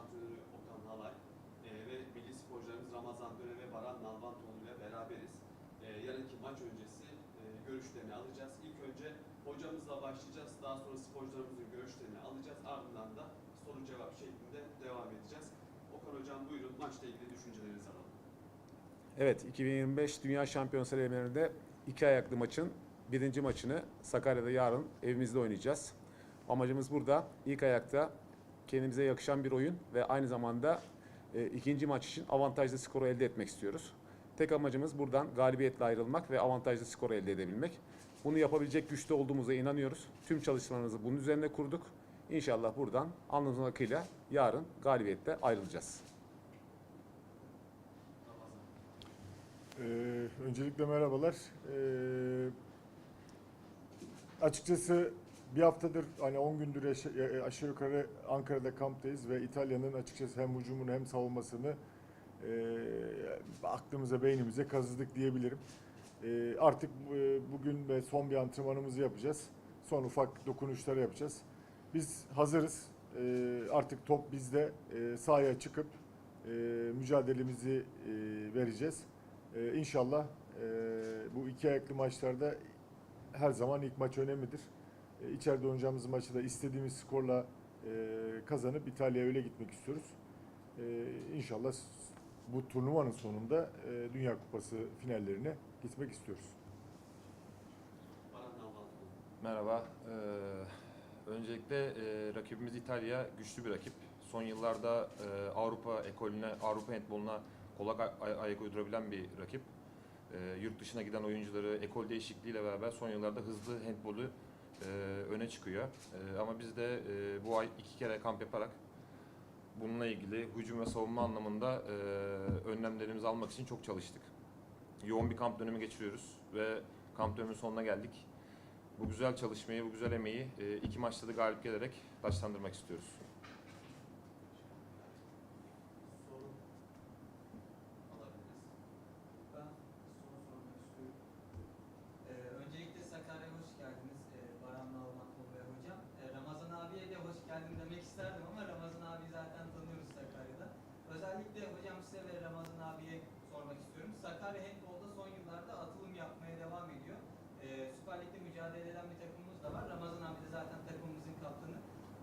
antrenörü Okan Nalay e, ve milli sporcularımız Ramazan Döne ve Baran Nalbantoğlu ile beraberiz. E, yarınki maç öncesi e, görüşlerini alacağız. İlk önce hocamızla başlayacağız. Daha sonra sporcularımızın görüşlerini alacağız. Ardından da soru cevap şeklinde devam edeceğiz. Okan Hocam buyurun maçla ilgili düşüncelerinizi alalım. Evet, 2025 Dünya Şampiyonası elemelerinde iki ayaklı maçın birinci maçını Sakarya'da yarın evimizde oynayacağız. Amacımız burada ilk ayakta kendimize yakışan bir oyun ve aynı zamanda e, ikinci maç için avantajlı skoru elde etmek istiyoruz. Tek amacımız buradan galibiyetle ayrılmak ve avantajlı skoru elde edebilmek. Bunu yapabilecek güçte olduğumuza inanıyoruz. Tüm çalışmalarımızı bunun üzerine kurduk. İnşallah buradan alnımızın akıyla yarın galibiyetle ayrılacağız. Ee, öncelikle merhabalar. Ee, açıkçası bir haftadır hani 10 gündür e, aşağı yukarı Ankara'da kamptayız ve İtalya'nın açıkçası hem hücumunu hem savunmasını e, aklımıza beynimize kazıdık diyebilirim. E, artık e, bugün ve son bir antrenmanımızı yapacağız. Son ufak dokunuşları yapacağız. Biz hazırız. E, artık top bizde. E, sahaya çıkıp e, mücadelemizi e, vereceğiz. Ee, inşallah e, bu iki ayaklı maçlarda her zaman ilk maç önemlidir. E, içeride oynayacağımız maçı da istediğimiz skorla e, kazanıp İtalya'ya öyle gitmek istiyoruz. E, inşallah bu turnuvanın sonunda e, Dünya Kupası finallerine gitmek istiyoruz. Merhaba. Ee, öncelikle e, rakibimiz İtalya güçlü bir rakip. Son yıllarda e, Avrupa ekolüne, Avrupa handboluna kolay ay- ayak uydurabilen bir rakip. E, yurt dışına giden oyuncuları ekol değişikliğiyle beraber son yıllarda hızlı handbolu e, öne çıkıyor. E, ama biz de e, bu ay iki kere kamp yaparak bununla ilgili hücum ve savunma anlamında e, önlemlerimizi almak için çok çalıştık. Yoğun bir kamp dönemi geçiriyoruz ve kamp döneminin sonuna geldik. Bu güzel çalışmayı, bu güzel emeği e, iki maçta da galip gelerek taşlandırmak istiyoruz. Soru alabiliriz. Ben soru sormak istiyorum. Ee, öncelikle Sakarya'ya hoş geldiniz ee, Baran Nalbantoğlu ve hocam. Ee, Ramazan abiye de demek isterdim ama Ramazan abi zaten tanıyoruz Sakarya'da. Özellikle hocam size ve Ramazan abiye sormak istiyorum. Sakarya Handball'da son yıllarda atılım yapmaya devam ediyor. Ee, Süper Lig'de mücadele eden bir takımımız da var. Ramazan abi de zaten takımımızın kaptanı.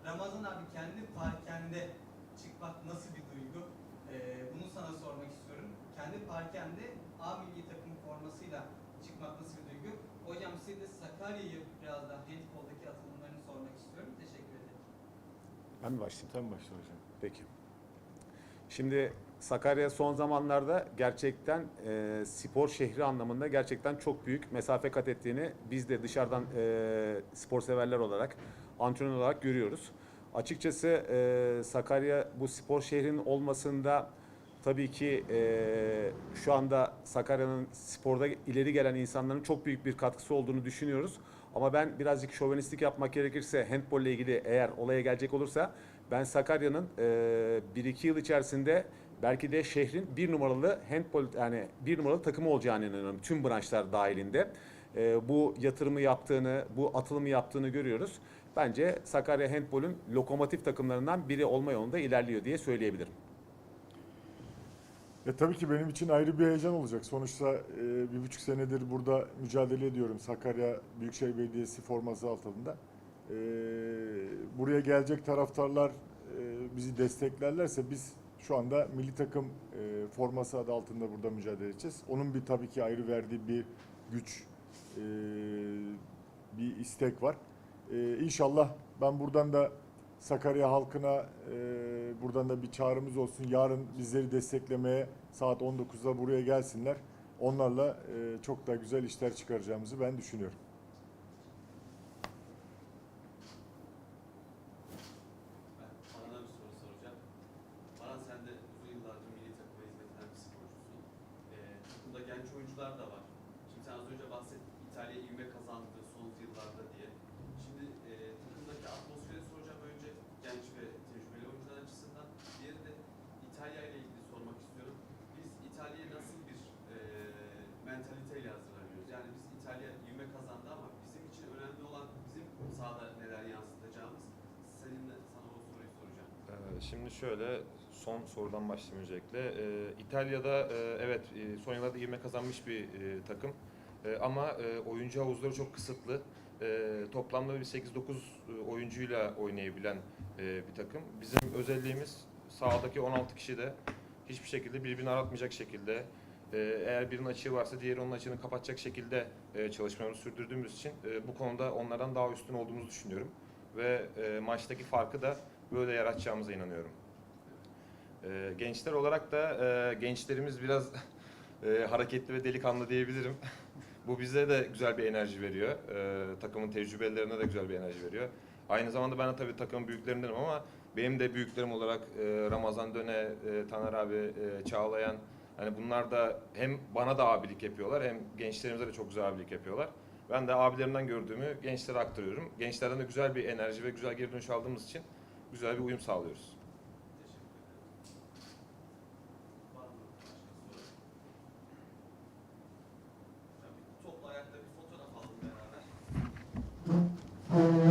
Ramazan abi kendi parkende çıkmak nasıl bir duygu? Ee, bunu sana sormak istiyorum. Kendi parkende A milli takım formasıyla çıkmak nasıl bir duygu? Hocam size de Sakarya'yı biraz daha handboldaki atılımlarını sormak istiyorum. Teşekkür ederim. Ben mi başlayayım? Sen başla hocam. Peki. Şimdi Sakarya son zamanlarda gerçekten e, spor şehri anlamında gerçekten çok büyük mesafe kat ettiğini biz de dışarıdan e, spor severler olarak, antrenör olarak görüyoruz. Açıkçası e, Sakarya bu spor şehrinin olmasında tabii ki e, şu anda Sakarya'nın sporda ileri gelen insanların çok büyük bir katkısı olduğunu düşünüyoruz. Ama ben birazcık şovenistik yapmak gerekirse handball ile ilgili eğer olaya gelecek olursa ben Sakarya'nın e, 1-2 yıl içerisinde belki de şehrin bir numaralı handball yani bir numaralı takımı olacağını inanıyorum tüm branşlar dahilinde. Bu yatırımı yaptığını, bu atılımı yaptığını görüyoruz. Bence Sakarya Handball'ün lokomotif takımlarından biri olma yolunda ilerliyor diye söyleyebilirim. E, tabii ki benim için ayrı bir heyecan olacak. Sonuçta e, bir buçuk senedir burada mücadele ediyorum Sakarya Büyükşehir Belediyesi forması altında. E, buraya gelecek taraftarlar e, bizi desteklerlerse biz şu anda milli takım e, forması adı altında burada mücadele edeceğiz. Onun bir tabii ki ayrı verdiği bir güç, e, bir istek var. E, inşallah ben buradan da Sakarya halkına e, buradan da bir çağrımız olsun. Yarın bizleri desteklemeye saat 19'da buraya gelsinler. Onlarla e, çok da güzel işler çıkaracağımızı ben düşünüyorum. Takımda genç oyuncular kazandı son yıllarda diye. Şimdi e, takımdaki atmosferi soracağım önce genç ve tecrübeli oyuncular açısından. Diğeri de İtalya ile ilgili sormak istiyorum. Biz İtalya'yı nasıl bir e, mentaliteyle Şimdi şöyle son sorudan başlayayım öncelikle. Ee, İtalya'da e, evet e, son yıllarda ivme kazanmış bir e, takım. E, ama e, oyuncu havuzları çok kısıtlı. E, toplamda bir 8-9 e, oyuncuyla oynayabilen e, bir takım. Bizim özelliğimiz sahadaki 16 kişi de hiçbir şekilde birbirini aratmayacak şekilde e, eğer birinin açığı varsa diğeri onun açığını kapatacak şekilde e, çalışmalarımızı sürdürdüğümüz için e, bu konuda onlardan daha üstün olduğumuzu düşünüyorum. Ve e, maçtaki farkı da böyle yaratacağımıza inanıyorum. E, gençler olarak da e, gençlerimiz biraz e, hareketli ve delikanlı diyebilirim. Bu bize de güzel bir enerji veriyor. E, takımın tecrübelerine de güzel bir enerji veriyor. Aynı zamanda ben de tabii takımın büyüklerindenim ama benim de büyüklerim olarak e, Ramazan Döne, e, Taner abi, e, Çağlayan hani bunlar da hem bana da abilik yapıyorlar hem gençlerimize de çok güzel abilik yapıyorlar. Ben de abilerimden gördüğümü gençlere aktarıyorum. Gençlerden de güzel bir enerji ve güzel geri dönüş aldığımız için güzel bir uyum sağlıyoruz. Toplu ayakta bir fotoğraf alalım beraber.